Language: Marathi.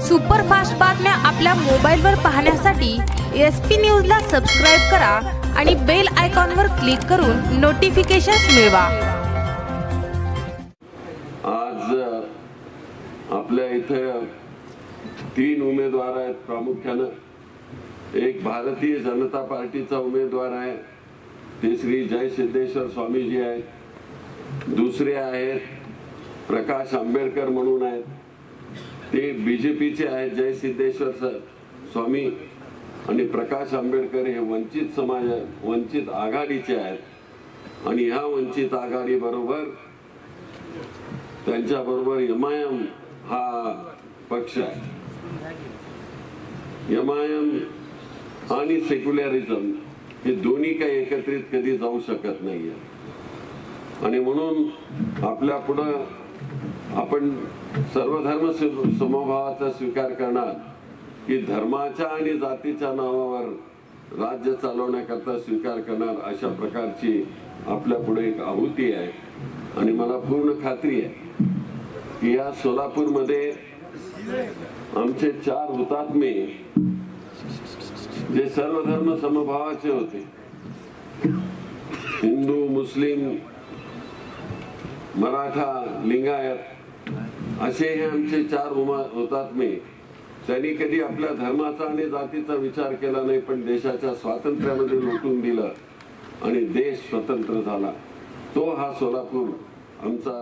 सुपरफास्ट बातम्या आपल्या मोबाईलवर पाहण्यासाठी एस पी न्यूजला सबस्क्राईब करा आणि बेल आयकॉनवर क्लिक करून नोटिफिकेशन्स मिळवा. आज आपल्या इथे तीन उमेदवार आहेत प्रामुख्यानं. एक भारतीय जनता पार्टीचा उमेदवार आहे. ते श्री जय सिद्धेश्वर स्वामीजी आहेत. दुसरे आहेत प्रकाश आंबेडकर म्हणून आहेत. ते बीजेपीचे आहेत जय सिद्धेश्वर सर स्वामी आणि प्रकाश आंबेडकर हे वंचित समाज वंचित आघाडीचे आहेत. आणि ह्या वंचित आघाडी बरोबर त्यांच्या बरोबर एम हा पक्ष आहे. एम आणि सेक्युलरिझम हे दोन्ही काही एकत्रित कधी जाऊ शकत नाहीये. आणि म्हणून आपल्या पुढं आपण सर्वधर्म समभावाचा स्वीकार करणार की धर्माच्या आणि जातीच्या नावावर राज्य चालवण्याकरता स्वीकार करणार अशा प्रकारची आपल्या पुढे एक आहुती आहे. आणि मला पूर्ण खात्री आहे की या सोलापूरमध्ये आमचे चार हुतात्मे जे सर्वधर्म समभावाचे होते. हिंदू मुस्लिम मराठा लिंगायत असे हे आमचे चार उमा हुतात्मे त्यांनी कधी आपल्या धर्माचा आणि जातीचा विचार केला नाही पण देशाच्या स्वातंत्र्यामध्ये लुटून दिलं आणि देश स्वतंत्र झाला. तो हा सोलापूर आमचा